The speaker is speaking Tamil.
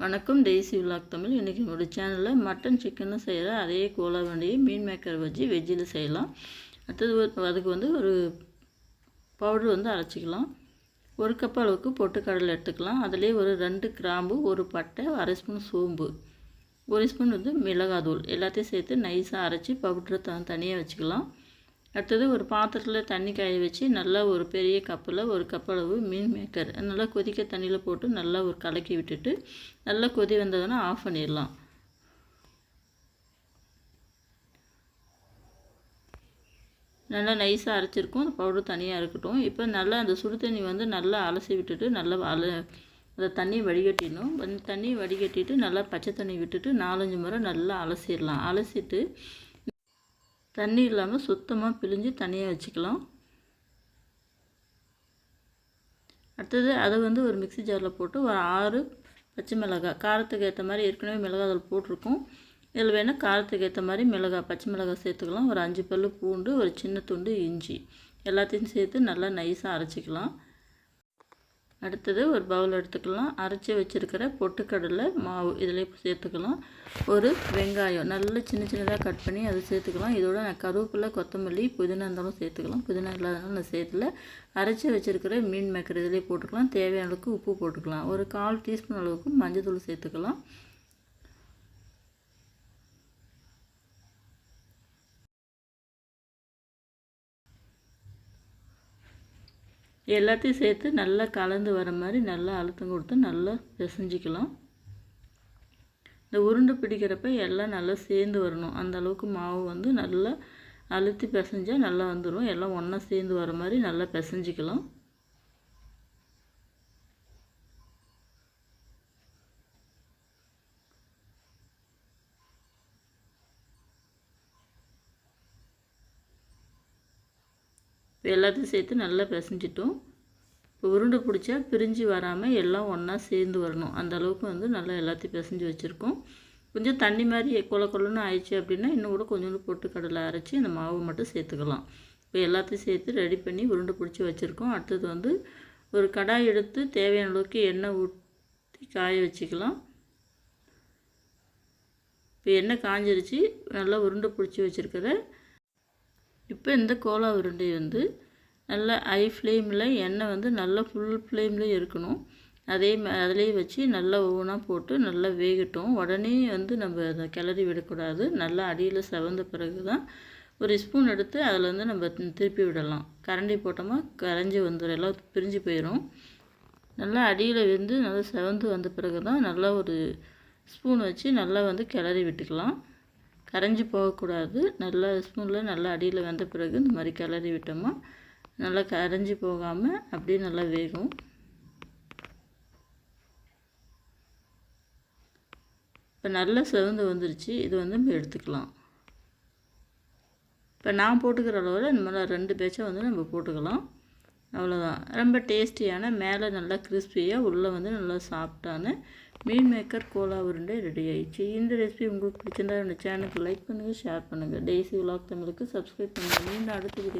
வணக்கம் டெய்ஸி விலாக் தமிழ். இன்றைக்கி என்னோடய சேனலில் மட்டன் சிக்கன்னு செய்கிற அதே கோலா வண்டியை மீன் மேக்கர் வச்சு வெஜ்ஜில் செய்யலாம். அடுத்தது அதுக்கு வந்து ஒரு பவுடர் வந்து அரைச்சிக்கலாம். ஒரு கப் அளவுக்கு பொட்டுக்கடலை எடுத்துக்கலாம். அதிலே ஒரு ரெண்டு கிராம்பு ஒரு பட்டை அரை ஸ்பூன் சோம்பு ஒரு ஸ்பூன் வந்து மிளகாத்தூள். எல்லாத்தையும் சேர்த்து நைஸாக அரைச்சி பவுட்ரை த தனியாக வச்சுக்கலாம். அடுத்தது ஒரு பாத்திரத்தில் தண்ணி காய வச்சு நல்லா ஒரு பெரிய கப்பில் ஒரு கப்பளவு மீன் மேக்கர் நல்லா கொதிக்க தண்ணியில் போட்டு நல்லா ஒரு கலக்கி விட்டுட்டு நல்லா கொதி வந்ததுன்னா ஆஃப் பண்ணிடலாம். நல்லா நைஸாக அரைச்சிருக்கும். அந்த பவுடர் தனியாக இருக்கட்டும். இப்போ நல்லா அந்த சுடு தண்ணி வந்து நல்லா அலசி விட்டுட்டு நல்லா அல அந்த தண்ணியை வடிகட்டிடணும். அந்த தண்ணியை வடிகட்டிட்டு நல்லா பச்சை தண்ணி விட்டுட்டு நாலஞ்சு முறை நல்லா அலசிடலாம். அலசிட்டு தண்ணி இல்லாமல் சுத்தமாக பிழிஞ்சு தனியாக வச்சுக்கலாம். அடுத்தது அதை வந்து ஒரு மிக்ஸி ஜாரில் போட்டு ஒரு ஆறு பச்சை மிளகாய் காரத்துக்கு ஏற்ற மாதிரி ஏற்கனவே மிளகாய் அதில் போட்டிருக்கோம். இதில் வேணால் காரத்துக்கு ஏற்ற மாதிரி மிளகாய் பச்சை மிளகாய் சேர்த்துக்கலாம். ஒரு அஞ்சு பல் பூண்டு ஒரு சின்ன துண்டு இஞ்சி. எல்லாத்தையும் சேர்த்து நல்லா நைஸாக அரைச்சிக்கலாம். அடுத்தது ஒரு பவுல் எடுத்துக்கலாம். அரைச்சி வச்சுருக்கிற பொட்டுக்கடலை மாவு இதில் சேர்த்துக்கலாம். ஒரு வெங்காயம் நல்லா சின்ன சின்னதாக கட் பண்ணி அதை சேர்த்துக்கலாம். இதோட நான் கருவேப்பிலை கொத்தமல்லி புதினா இருந்தாலும் சேர்த்துக்கலாம். புதினா இல்லாதனால நான் சேர்த்துல. அரைச்சி வச்சுருக்கிற மீன் மேக்கர் இதிலே போட்டுக்கலாம். தேவையான அளவுக்கு உப்பு போட்டுக்கலாம். ஒரு கால் டீஸ்பூன் அளவுக்கு மஞ்சள் தூள் சேர்த்துக்கலாம். எல்லாத்தையும் சேர்த்து நல்லா கலந்து வர மாதிரி நல்லா அழுத்தம் கொடுத்து நல்லா பிசைஞ்சிக்கலாம். இந்த உருண்டை பிடிக்கிறப்ப எல்லாம் நல்லா சேர்ந்து வரணும். அந்த அளவுக்கு மாவு வந்து நல்லா அழுத்தி பிசைஞ்சால் நல்லா வந்துடும் எல்லாம் ஒன்றா சேர்ந்து வர மாதிரி நல்லா பிசைஞ்சிக்கலாம். இப்போ எல்லாத்தையும் சேர்த்து நல்லா பிசைஞ்சிட்டோம். இப்போ உருண்டை பிடிச்சா பிரிஞ்சு வராமல் எல்லாம் ஒன்றா சேர்ந்து வரணும். அந்த அளவுக்கு வந்து நல்லா எல்லாத்தையும் பிசைஞ்சு வச்சுருக்கோம். கொஞ்சம் தண்ணி மாதிரி கொல கொலன்னு ஆயிடுச்சு அப்படின்னா இன்னும் கூட கொஞ்சோண்டு போட்டு கடலை அரைச்சி அந்த மாவு மட்டும் சேர்த்துக்கலாம். இப்போ எல்லாத்தையும் சேர்த்து ரெடி பண்ணி உருண்டை பிடிச்சி வச்சுருக்கோம். அடுத்தது வந்து ஒரு கடாய் எடுத்து தேவையான அளவுக்கு எண்ணெய் ஊற்றி காய வச்சுக்கலாம். இப்போ எண்ணெய் காஞ்சிருச்சு. நல்லா உருண்டை பிடிச்சி வச்சுருக்கிற இப்போ இந்த கோலா உருண்டை வந்து நல்லா ஹை ஃப்ளேமில் எண்ணெய் வந்து நல்லா ஃபுல் ஃப்ளேமில் இருக்கணும். அதே அதிலே வச்சு நல்லா ஒவ்வொன்றா போட்டு நல்லா வேகட்டும். உடனே வந்து நம்ம அதை கிளறி விடக்கூடாது. நல்லா அடியில் செவந்த பிறகு தான் ஒரு ஸ்பூன் எடுத்து அதில் வந்து நம்ம திருப்பி விடலாம். கரண்டி போட்டோமா கரைஞ்சி வந்துடும் எல்லாம் பிரிஞ்சு போயிடும் நல்லா அடியில் வந்து நல்லா செவந்து வந்த பிறகு தான் நல்லா ஒரு ஸ்பூன் வச்சு நல்லா வந்து கிளறி விட்டுக்கலாம். கரைஞ்சி போகக்கூடாது. நல்லா ஸ்பூனில் நல்லா அடியில் வெந்த பிறகு இந்த மாதிரி கிளறி விட்டோமா நல்லா கரைஞ்சி போகாமல் அப்படியே நல்லா வேகும். இப்போ நல்லா செவந்து வந்துருச்சு. இது வந்து நம்ம எடுத்துக்கலாம். இப்போ நான் போட்டுக்கிற அளவில் இந்த மாதிரி ரெண்டு பேச்சை வந்து நம்ம போட்டுக்கலாம். அவ்வளோதான் ரொம்ப டேஸ்டியான மேலே நல்லா கிறிஸ்பியாக உள்ளே வந்து நல்லா சாஃப்டான மீன் மேக்கர் கோலா உருண்டை ரெடி ஆயிடுச்சு. இந்த ரெசிபி உங்களுக்கு பிடிச்சிருந்தா இந்த சேனலுக்கு லைக் பண்ணுங்கள் ஷேர் பண்ணுங்கள் டெய்ஸி விலாக் தமிழுக்கு சப்ஸ்கிரைப் பண்ணுங்கள் மீண்டும் அடுத்த வீடியோ